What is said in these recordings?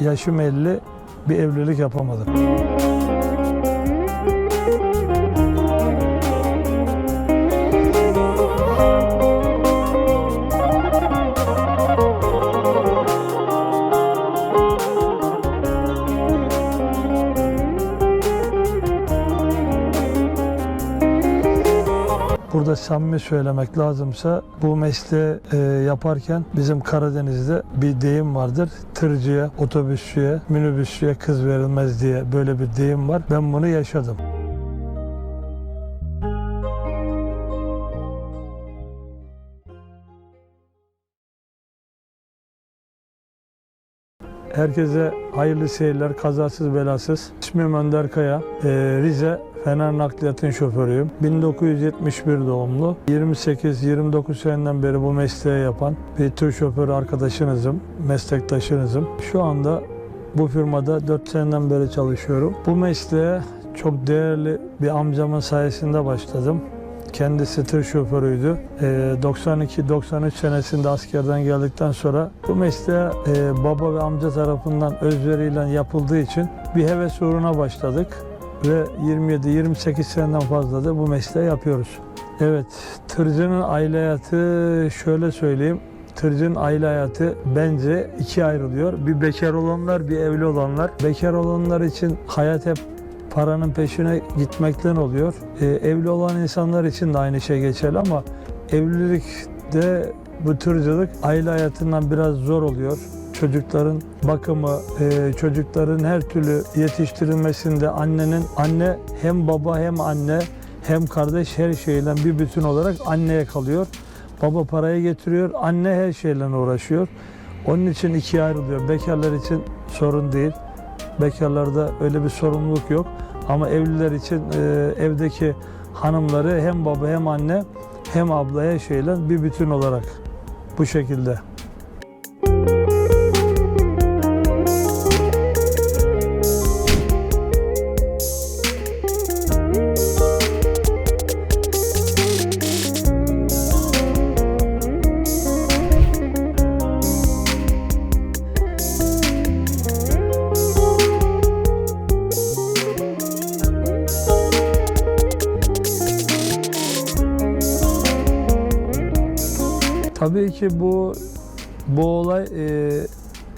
Yaşım 50, bir evlilik yapamadım. Burada samimi söylemek lazımsa bu mesleği e, yaparken bizim Karadeniz'de bir deyim vardır. Tırcıya, otobüsçüye, minibüsçüye kız verilmez diye böyle bir deyim var. Ben bunu yaşadım. Herkese hayırlı seyirler, kazasız belasız. İsmim Önder Kaya, Ee, Rize Fener Nakliyat'ın şoförüyüm. 1971 doğumlu. 28-29 seneden beri bu mesleği yapan bir tır şoförü arkadaşınızım, meslektaşınızım. Şu anda bu firmada 4 seneden beri çalışıyorum. Bu mesleğe çok değerli bir amcamın sayesinde başladım. Kendisi tır şoförüydü. Ee, 92-93 senesinde askerden geldikten sonra bu mesleğe e, baba ve amca tarafından özveriyle yapıldığı için bir heves uğruna başladık. Ve 27-28 seneden fazla da bu mesleği yapıyoruz. Evet, tırcının aile hayatı şöyle söyleyeyim. Tırcının aile hayatı bence ikiye ayrılıyor. Bir bekar olanlar, bir evli olanlar. Bekar olanlar için hayat hep paranın peşine gitmekten oluyor. Ee, evli olan insanlar için de aynı şey geçerli ama evlilikte bu tırcılık aile hayatından biraz zor oluyor. Çocukların bakımı, e, çocukların her türlü yetiştirilmesinde annenin anne hem baba hem anne hem kardeş her şeyle bir bütün olarak anneye kalıyor. Baba parayı getiriyor, anne her şeyle uğraşıyor. Onun için ikiye ayrılıyor. Bekarlar için sorun değil. Bekarlarda öyle bir sorumluluk yok. Ama evliler için e, evdeki hanımları hem baba hem anne hem ablaya şeyle bir bütün olarak bu şekilde. Tabii ki bu bu olay e,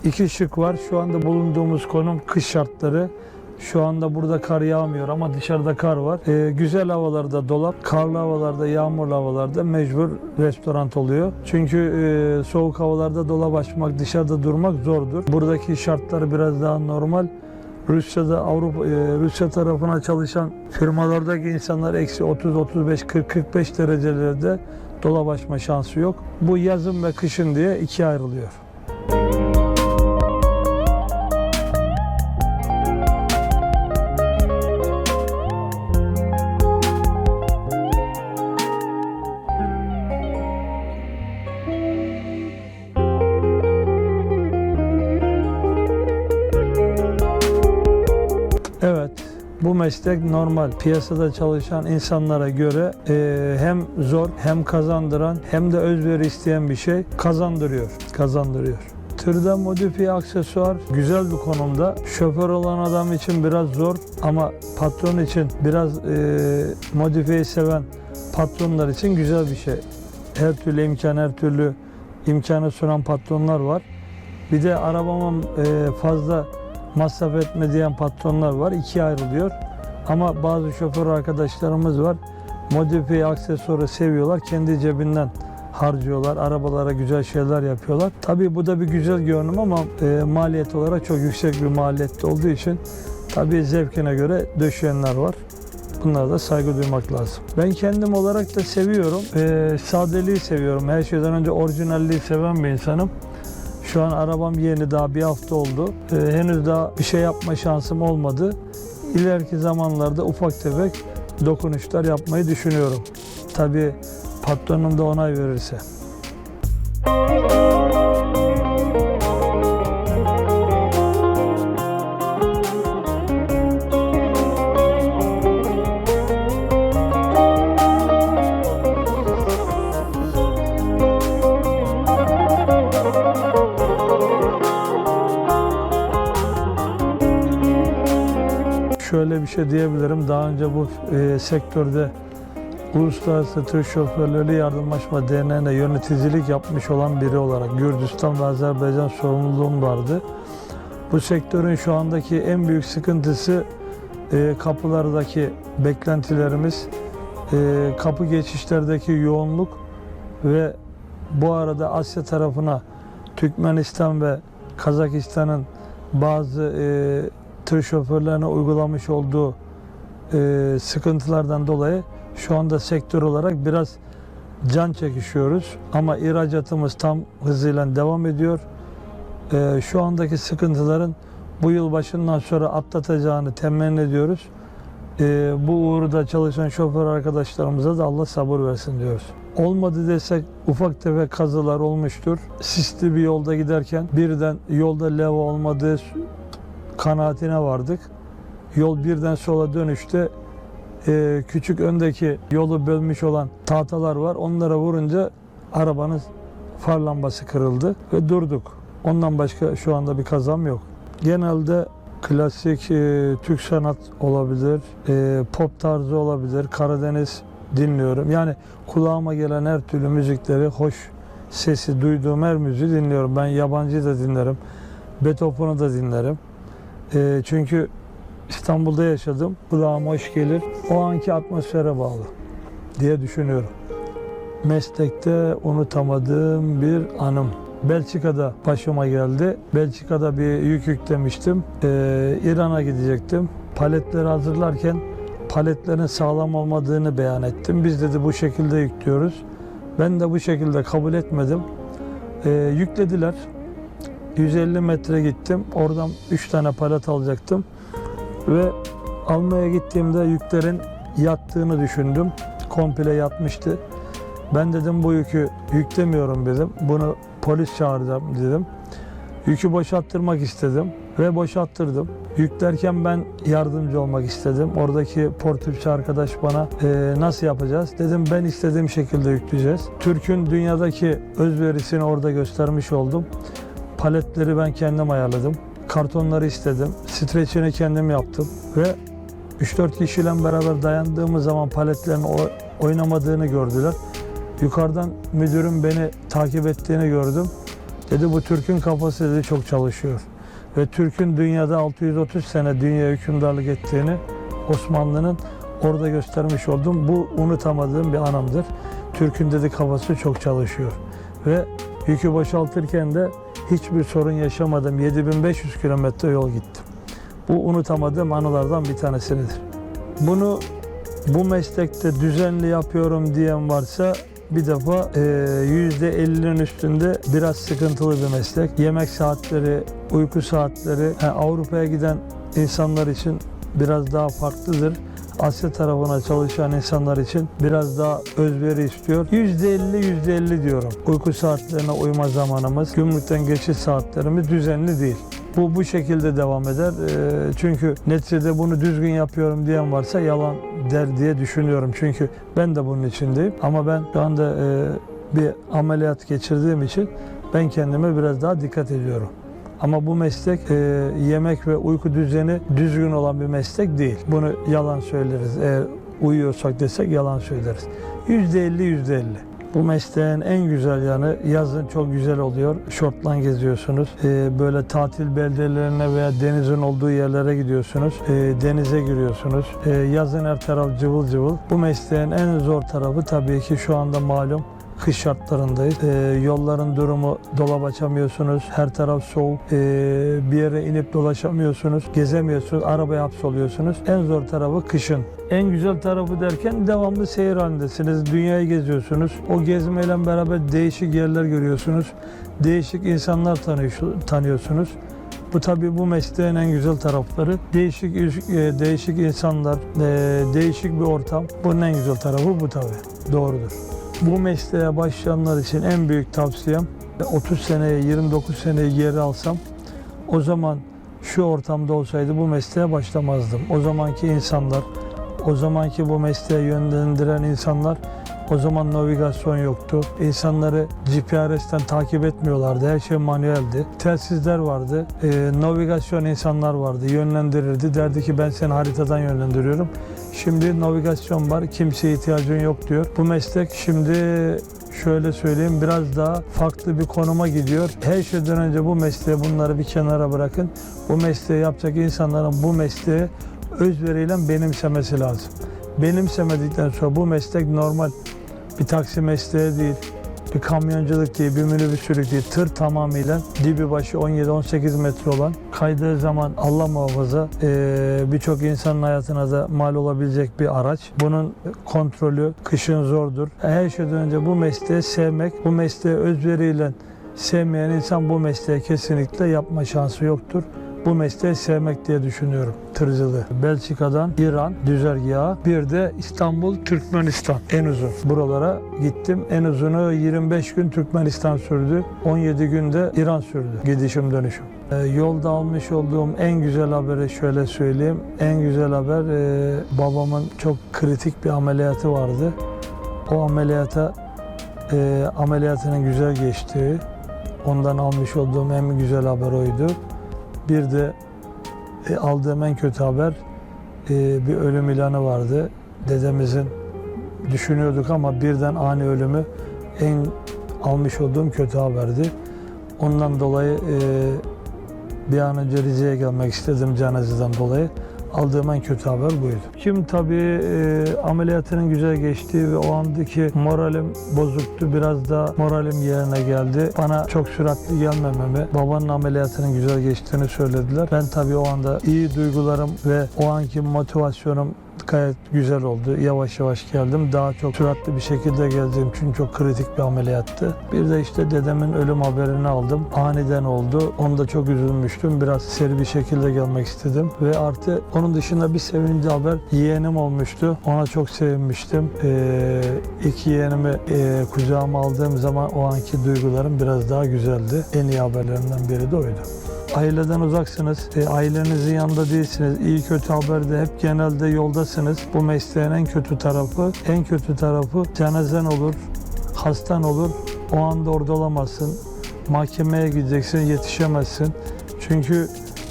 iki şık var. Şu anda bulunduğumuz konum kış şartları. Şu anda burada kar yağmıyor ama dışarıda kar var. E, güzel havalarda dolap, karlı havalarda, yağmurlu havalarda mecbur restoran oluyor. Çünkü e, soğuk havalarda dolap açmak, dışarıda durmak zordur. Buradaki şartlar biraz daha normal. Rusya'da Avrupa e, Rusya tarafına çalışan firmalardaki insanlar eksi 30 35 40 45 derecelerde dolap açma şansı yok. Bu yazın ve kışın diye ikiye ayrılıyor. Meslek normal. Piyasada çalışan insanlara göre e, hem zor hem kazandıran hem de özveri isteyen bir şey kazandırıyor. Kazandırıyor. Tırda modifiye aksesuar güzel bir konumda. Şoför olan adam için biraz zor ama patron için biraz e, modifiyeyi seven patronlar için güzel bir şey. Her türlü imkan, her türlü imkanı sunan patronlar var. Bir de arabama e, fazla masraf etme diyen patronlar var. İkiye ayrılıyor. Ama bazı şoför arkadaşlarımız var. Modifiye aksesuarı seviyorlar. Kendi cebinden harcıyorlar. Arabalara güzel şeyler yapıyorlar. Tabii bu da bir güzel görünüm ama e, maliyet olarak çok yüksek bir maliyette olduğu için tabii zevkine göre döşeyenler var. Bunlara da saygı duymak lazım. Ben kendim olarak da seviyorum. E, sadeliği seviyorum. Her şeyden önce orijinalliği seven bir insanım. Şu an arabam yeni daha bir hafta oldu. Ee, henüz daha bir şey yapma şansım olmadı. İleriki zamanlarda ufak tefek dokunuşlar yapmayı düşünüyorum. Tabii patronum da onay verirse. Şöyle bir şey diyebilirim. Daha önce bu e, sektörde Uluslararası Tır Şoförleri Yardımlaşma Derneği'ne yöneticilik yapmış olan biri olarak Gürcistan ve Azerbaycan sorumluluğum vardı. Bu sektörün şu andaki en büyük sıkıntısı e, kapılardaki beklentilerimiz, e, kapı geçişlerdeki yoğunluk ve bu arada Asya tarafına Türkmenistan ve Kazakistan'ın bazı e, tır şoförlerine uygulamış olduğu e, sıkıntılardan dolayı şu anda sektör olarak biraz can çekişiyoruz. Ama ihracatımız tam hızıyla devam ediyor. E, şu andaki sıkıntıların bu yıl başından sonra atlatacağını temenni ediyoruz. E, bu uğurda çalışan şoför arkadaşlarımıza da Allah sabır versin diyoruz. Olmadı desek ufak tefek kazılar olmuştur. Sisli bir yolda giderken birden yolda leva olmadığı kanaatine vardık. Yol birden sola dönüşte e, küçük öndeki yolu bölmüş olan tahtalar var. Onlara vurunca arabanın far lambası kırıldı ve durduk. Ondan başka şu anda bir kazam yok. Genelde klasik e, Türk sanat olabilir, e, pop tarzı olabilir, Karadeniz dinliyorum. Yani kulağıma gelen her türlü müzikleri, hoş sesi duyduğum her müziği dinliyorum. Ben yabancı da dinlerim, Beethoven'ı da dinlerim. E, çünkü İstanbul'da yaşadım. Kulağıma hoş gelir. O anki atmosfere bağlı diye düşünüyorum. Meslekte unutamadığım bir anım. Belçika'da başıma geldi. Belçika'da bir yük yüklemiştim. Ee, İran'a gidecektim. Paletleri hazırlarken paletlerin sağlam olmadığını beyan ettim. Biz dedi bu şekilde yüklüyoruz. Ben de bu şekilde kabul etmedim. Ee, yüklediler. 150 metre gittim. Oradan 3 tane palet alacaktım. Ve almaya gittiğimde yüklerin yattığını düşündüm. Komple yatmıştı. Ben dedim bu yükü yüklemiyorum dedim. Bunu polis çağıracağım dedim. Yükü boşalttırmak istedim ve boşalttırdım. Yüklerken ben yardımcı olmak istedim. Oradaki portüpçü arkadaş bana "E, nasıl yapacağız? Dedim ben istediğim şekilde yükleyeceğiz. Türk'ün dünyadaki özverisini orada göstermiş oldum. Paletleri ben kendim ayarladım. Kartonları istedim. Streçini kendim yaptım ve 3-4 kişiyle beraber dayandığımız zaman paletlerin oynamadığını gördüler. Yukarıdan müdürüm beni takip ettiğini gördüm. Dedi bu Türk'ün kafası dedi çok çalışıyor. Ve Türk'ün dünyada 630 sene dünya hükümdarlık ettiğini Osmanlı'nın orada göstermiş oldum. Bu unutamadığım bir anımdır. Türk'ün dedi kafası çok çalışıyor. Ve yükü boşaltırken de hiçbir sorun yaşamadım. 7500 kilometre yol gittim. Bu unutamadığım anılardan bir tanesidir. Bunu bu meslekte düzenli yapıyorum diyen varsa bir defa e, %50'nin üstünde biraz sıkıntılı bir meslek. Yemek saatleri, uyku saatleri ha, Avrupa'ya giden insanlar için biraz daha farklıdır. Asya tarafına çalışan insanlar için biraz daha özveri istiyor. %50 %50 diyorum. Uyku saatlerine uyma zamanımız, gümrükten geçiş saatlerimiz düzenli değil. Bu bu şekilde devam eder. Ee, çünkü neticede bunu düzgün yapıyorum diyen varsa yalan der diye düşünüyorum. Çünkü ben de bunun içindeyim. Ama ben şu anda e, bir ameliyat geçirdiğim için ben kendime biraz daha dikkat ediyorum. Ama bu meslek e, yemek ve uyku düzeni düzgün olan bir meslek değil. Bunu yalan söyleriz. Eğer uyuyorsak desek yalan söyleriz. Yüzde elli, yüzde elli. Bu mesleğin en güzel yanı yazın çok güzel oluyor. Şortlan geziyorsunuz. E, böyle tatil beldelerine veya denizin olduğu yerlere gidiyorsunuz. E, denize giriyorsunuz. E, yazın her taraf cıvıl cıvıl. Bu mesleğin en zor tarafı tabii ki şu anda malum kış şartlarındayız. Ee, yolların durumu dolap açamıyorsunuz. Her taraf soğuk. Ee, bir yere inip dolaşamıyorsunuz. Gezemiyorsunuz. Arabaya hapsoluyorsunuz. En zor tarafı kışın. En güzel tarafı derken devamlı seyir halindesiniz. Dünyayı geziyorsunuz. O gezmeyle beraber değişik yerler görüyorsunuz. Değişik insanlar tanıyor- tanıyorsunuz. Bu tabii bu mesleğin en güzel tarafları. Değişik e, değişik insanlar, e, değişik bir ortam. Bunun en güzel tarafı bu tabii. Doğrudur. Bu mesleğe başlayanlar için en büyük tavsiyem 30 seneye 29 seneye geri alsam o zaman şu ortamda olsaydı bu mesleğe başlamazdım. O zamanki insanlar, o zamanki bu mesleğe yönlendiren insanlar O zaman navigasyon yoktu. İnsanları GPS'ten takip etmiyorlardı. Her şey manueldi. Telsizler vardı. Ee, navigasyon insanlar vardı. Yönlendirirdi. Derdi ki ben seni haritadan yönlendiriyorum. Şimdi navigasyon var. Kimseye ihtiyacın yok diyor. Bu meslek şimdi şöyle söyleyeyim biraz daha farklı bir konuma gidiyor. Her şeyden önce bu mesleği bunları bir kenara bırakın. Bu mesleği yapacak insanların bu mesleği özveriyle benimsemesi lazım. Benimsemedikten sonra bu meslek normal bir taksi mesleği değil, bir kamyonculuk değil, bir minibüsçülük değil. Tır tamamıyla dibi başı 17-18 metre olan kaydığı zaman Allah muhafaza eee, birçok insanın hayatına da mal olabilecek bir araç. Bunun kontrolü kışın zordur. Her şeyden önce bu mesleği sevmek, bu mesleği özveriyle sevmeyen insan bu mesleği kesinlikle yapma şansı yoktur. Bu mesleği sevmek diye düşünüyorum tırcılığı. Belçika'dan İran düzergahı bir de İstanbul Türkmenistan en uzun. Buralara gittim. En uzunu 25 gün Türkmenistan sürdü. 17 günde İran sürdü gidişim dönüşüm. Ee, yolda almış olduğum en güzel haberi şöyle söyleyeyim. En güzel haber e, babamın çok kritik bir ameliyatı vardı. O ameliyata e, ameliyatının güzel geçtiği, ondan almış olduğum en güzel haber oydu. Bir de e, aldığım en kötü haber e, bir ölüm ilanı vardı. Dedemizin düşünüyorduk ama birden ani ölümü en almış olduğum kötü haberdi. Ondan dolayı e, bir an önce Rize'ye gelmek istedim cenazeden dolayı. Aldığım en kötü haber buydu. Şimdi tabii e, ameliyatının güzel geçtiği ve o andaki moralim bozuktu. Biraz da moralim yerine geldi. Bana çok süratli gelmememi, babanın ameliyatının güzel geçtiğini söylediler. Ben tabii o anda iyi duygularım ve o anki motivasyonum gayet güzel oldu. Yavaş yavaş geldim. Daha çok süratli bir şekilde geldim çünkü çok kritik bir ameliyattı. Bir de işte dedemin ölüm haberini aldım. Aniden oldu. Onda çok üzülmüştüm. Biraz seri bir şekilde gelmek istedim. Ve artı onun dışında bir sevinci haber yeğenim olmuştu. Ona çok sevinmiştim. Ee, iki yeğenimi e, kucağıma aldığım zaman o anki duygularım biraz daha güzeldi. En iyi haberlerimden biri de oydu. Aileden uzaksınız, e, ailenizin yanında değilsiniz. İyi kötü haberde hep genelde yoldasınız. Bu mesleğin en kötü tarafı, en kötü tarafı cenazen olur, hastan olur. O anda orada olamazsın. Mahkemeye gideceksin, yetişemezsin. Çünkü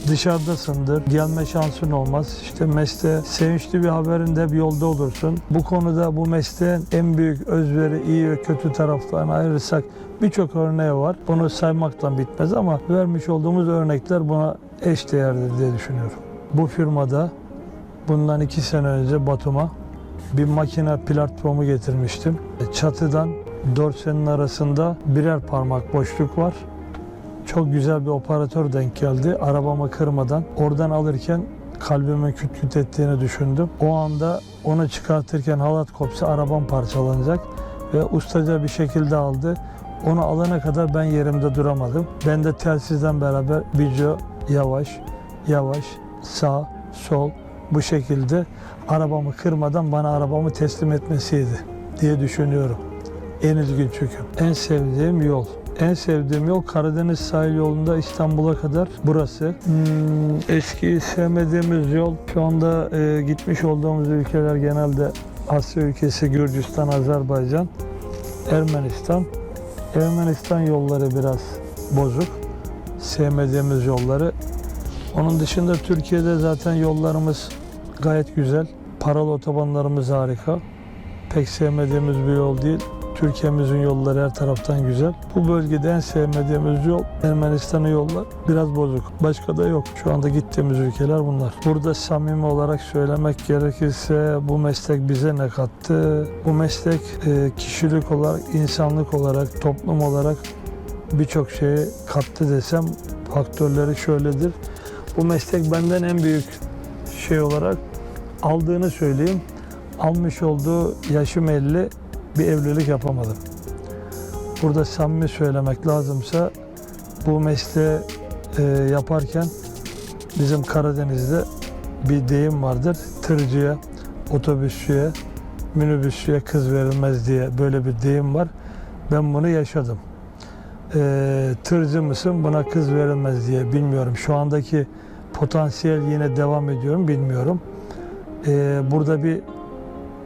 dışarıdasındır, gelme şansın olmaz. İşte mesleğe sevinçli bir haberinde hep yolda olursun. Bu konuda bu mesleğin en büyük özveri, iyi ve kötü taraflarını ayırırsak birçok örneği var. Bunu saymakla bitmez ama vermiş olduğumuz örnekler buna eş değerdir diye düşünüyorum. Bu firmada bundan iki sene önce Batum'a bir makine platformu getirmiştim. Çatıdan dorsenin arasında birer parmak boşluk var. Çok güzel bir operatör denk geldi. Arabamı kırmadan oradan alırken kalbimin küt küt ettiğini düşündüm. O anda onu çıkartırken halat kopsa arabam parçalanacak ve ustaca bir şekilde aldı. Onu alana kadar ben yerimde duramadım. Ben de telsizden beraber video yavaş yavaş sağ sol bu şekilde arabamı kırmadan bana arabamı teslim etmesiydi diye düşünüyorum. En ilginç hüküm. En sevdiğim yol. En sevdiğim yol Karadeniz sahil yolunda İstanbul'a kadar burası. Hmm, eski sevmediğimiz yol şu anda e, gitmiş olduğumuz ülkeler genelde Asya ülkesi Gürcistan, Azerbaycan, Ermenistan. Ermenistan yolları biraz bozuk. Sevmediğimiz yolları. Onun dışında Türkiye'de zaten yollarımız gayet güzel. Paralı otobanlarımız harika. Pek sevmediğimiz bir yol değil. Türkiye'mizin yolları her taraftan güzel. Bu bölgede en sevmediğimiz yol Ermenistan'ın yollar biraz bozuk. Başka da yok. Şu anda gittiğimiz ülkeler bunlar. Burada samimi olarak söylemek gerekirse bu meslek bize ne kattı? Bu meslek e, kişilik olarak, insanlık olarak, toplum olarak birçok şeyi kattı desem faktörleri şöyledir. Bu meslek benden en büyük şey olarak aldığını söyleyeyim. Almış olduğu yaşım 50 bir evlilik yapamadım. Burada samimi söylemek lazımsa bu mesleği e, yaparken bizim Karadeniz'de bir deyim vardır. Tırcıya, otobüsçüye, minibüsçüye kız verilmez diye böyle bir deyim var. Ben bunu yaşadım. E, tırcı mısın buna kız verilmez diye bilmiyorum. Şu andaki potansiyel yine devam ediyorum bilmiyorum. E, burada bir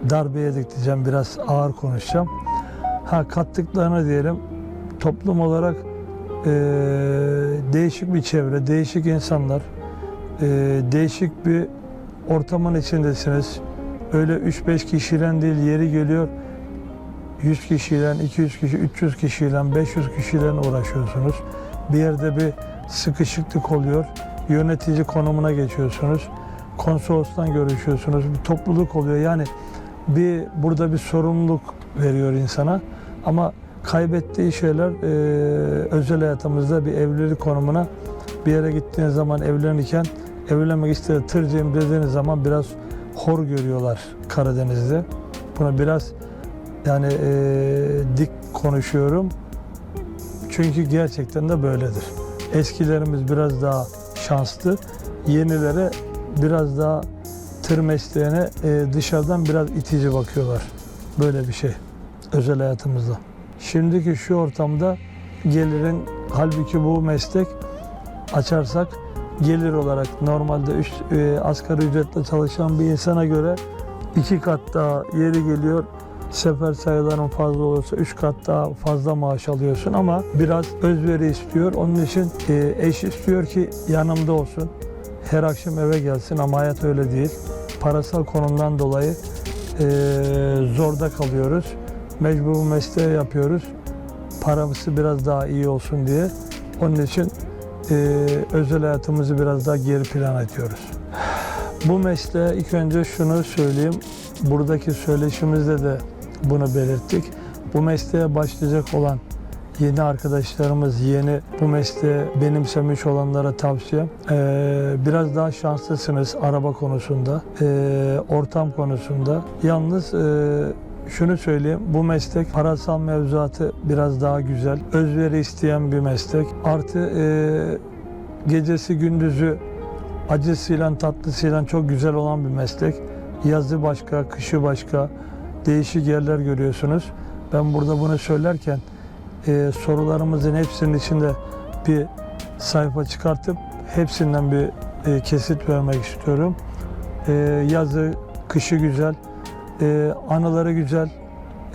darbe yedik diyeceğim. Biraz ağır konuşacağım. Ha kattıklarını diyelim toplum olarak e, değişik bir çevre, değişik insanlar, e, değişik bir ortamın içindesiniz. Öyle 3-5 kişiden değil yeri geliyor 100 kişiyle, 200 kişi, 300 kişiyle, 500 kişiyle uğraşıyorsunuz. Bir yerde bir sıkışıklık oluyor. Yönetici konumuna geçiyorsunuz. Konsolostan görüşüyorsunuz. Bir topluluk oluyor. Yani bir burada bir sorumluluk veriyor insana. Ama kaybettiği şeyler e, özel hayatımızda bir evlilik konumuna bir yere gittiğiniz zaman evlenirken evlenmek istediği tırcıyım dediğiniz zaman biraz hor görüyorlar Karadeniz'de. Buna biraz yani e, dik konuşuyorum. Çünkü gerçekten de böyledir. Eskilerimiz biraz daha şanslı. Yenilere biraz daha tır mesleğine e, dışarıdan biraz itici bakıyorlar. Böyle bir şey özel hayatımızda. Şimdiki şu ortamda gelirin halbuki bu meslek açarsak gelir olarak normalde üç, e, asgari ücretle çalışan bir insana göre iki kat daha yeri geliyor sefer sayıların fazla olursa 3 kat daha fazla maaş alıyorsun ama biraz özveri istiyor. Onun için e, eş istiyor ki yanımda olsun. Her akşam eve gelsin ama hayat öyle değil. Parasal konumdan dolayı e, zorda kalıyoruz. Mecbur bu mesleği yapıyoruz. Paramızı biraz daha iyi olsun diye. Onun için e, özel hayatımızı biraz daha geri plan ediyoruz. Bu mesleğe ilk önce şunu söyleyeyim. Buradaki söyleşimizde de bunu belirttik. Bu mesleğe başlayacak olan yeni arkadaşlarımız, yeni bu mesleği benimsemiş olanlara tavsiye. Ee, biraz daha şanslısınız araba konusunda, ee, ortam konusunda. Yalnız e, şunu söyleyeyim, bu meslek parasal mevzuatı biraz daha güzel. Özveri isteyen bir meslek. Artı e, gecesi gündüzü acısıyla tatlısıyla çok güzel olan bir meslek. Yazı başka, kışı başka değişik yerler görüyorsunuz. Ben burada bunu söylerken e, sorularımızın hepsinin içinde bir sayfa çıkartıp hepsinden bir e, kesit vermek istiyorum. E, yazı, kışı güzel, e, anıları güzel,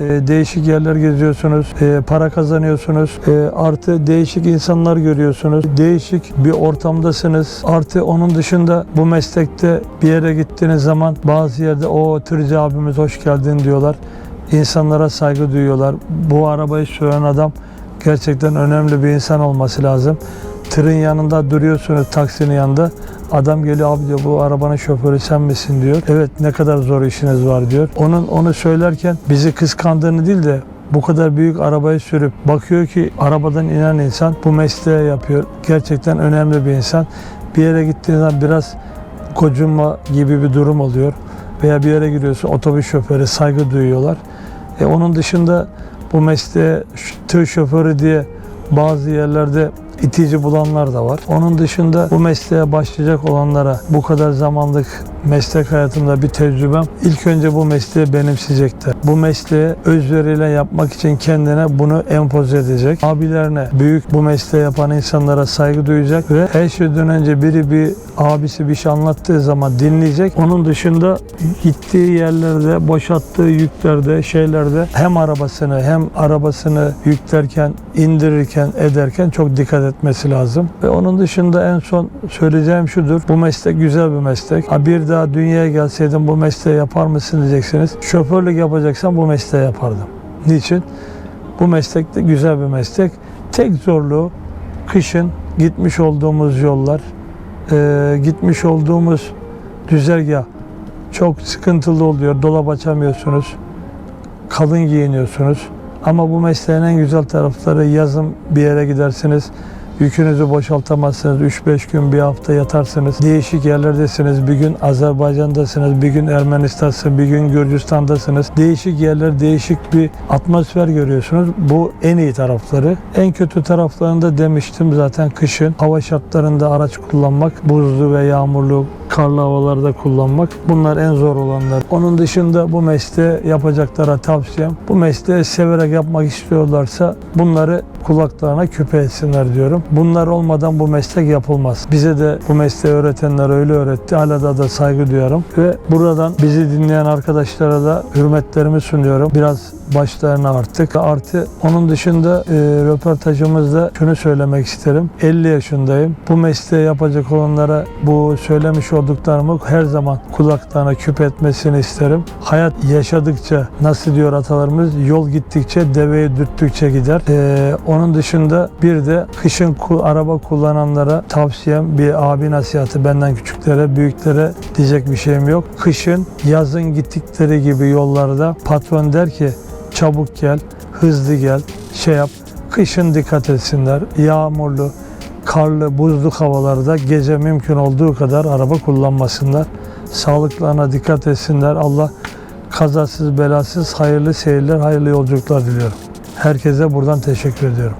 e, değişik yerler geziyorsunuz, e, para kazanıyorsunuz, e, artı değişik insanlar görüyorsunuz, değişik bir ortamdasınız. Artı onun dışında bu meslekte bir yere gittiğiniz zaman bazı yerde o tırcı abimiz hoş geldin diyorlar. İnsanlara saygı duyuyorlar. Bu arabayı süren adam gerçekten önemli bir insan olması lazım. Tırın yanında duruyorsunuz taksinin yanında. Adam geliyor abi diyor bu arabanın şoförü sen misin diyor. Evet ne kadar zor işiniz var diyor. Onun onu söylerken bizi kıskandığını değil de bu kadar büyük arabayı sürüp bakıyor ki arabadan inen insan bu mesleği yapıyor. Gerçekten önemli bir insan. Bir yere gittiğiniz biraz gocunma gibi bir durum oluyor. Veya bir yere gidiyorsun otobüs şoförü saygı duyuyorlar. E, onun dışında bu mesleğe tır şoförü diye bazı yerlerde itici bulanlar da var. Onun dışında bu mesleğe başlayacak olanlara bu kadar zamanlık meslek hayatımda bir tecrübem ilk önce bu mesleği benimseyecekler. Bu mesleği özveriyle yapmak için kendine bunu empoze edecek. Abilerine, büyük bu mesleği yapan insanlara saygı duyacak ve her şeyden önce biri bir abisi bir şey anlattığı zaman dinleyecek. Onun dışında gittiği yerlerde, boşalttığı yüklerde, şeylerde hem arabasını hem arabasını yüklerken, indirirken, ederken çok dikkat etmesi lazım. Ve onun dışında en son söyleyeceğim şudur. Bu meslek güzel bir meslek. Ha bir daha dünyaya gelseydim bu mesleği yapar mısın diyeceksiniz. Şoförlük yapacaksan bu mesleği yapardım. Niçin? Bu meslek de güzel bir meslek. Tek zorluğu kışın gitmiş olduğumuz yollar, e, gitmiş olduğumuz düzergah çok sıkıntılı oluyor. Dolap açamıyorsunuz. Kalın giyiniyorsunuz. Ama bu mesleğin en güzel tarafları yazın bir yere gidersiniz. Yükünüzü boşaltamazsınız. 3-5 gün bir hafta yatarsınız. Değişik yerlerdesiniz. Bir gün Azerbaycan'dasınız, bir gün Ermenistan'dasınız, bir gün Gürcistan'dasınız. Değişik yerler, değişik bir atmosfer görüyorsunuz. Bu en iyi tarafları. En kötü taraflarında demiştim zaten kışın hava şartlarında araç kullanmak, buzlu ve yağmurlu, karlı havalarda kullanmak. Bunlar en zor olanlar. Onun dışında bu mesleği yapacaklara tavsiyem bu mesleği severek yapmak istiyorlarsa bunları kulaklarına küpe etsinler diyorum. Bunlar olmadan bu meslek yapılmaz. Bize de bu mesleği öğretenler öyle öğretti. Hala da, da saygı duyuyorum. Ve buradan bizi dinleyen arkadaşlara da hürmetlerimi sunuyorum. Biraz başlarına artık. Artı onun dışında e, röportajımızda şunu söylemek isterim. 50 yaşındayım. Bu mesleği yapacak olanlara bu söylemiş olduklarımı her zaman kulaklarına küp etmesini isterim. Hayat yaşadıkça nasıl diyor atalarımız yol gittikçe deveyi dürttükçe gider. E, onun dışında bir de kışın araba kullananlara tavsiyem bir abi nasihatı benden küçüklere büyüklere diyecek bir şeyim yok. Kışın yazın gittikleri gibi yollarda patron der ki çabuk gel, hızlı gel, şey yap. Kışın dikkat etsinler. Yağmurlu, karlı, buzlu havalarda gece mümkün olduğu kadar araba kullanmasınlar. Sağlıklarına dikkat etsinler. Allah kazasız belasız hayırlı seyirler, hayırlı yolculuklar diliyorum. Herkese buradan teşekkür ediyorum.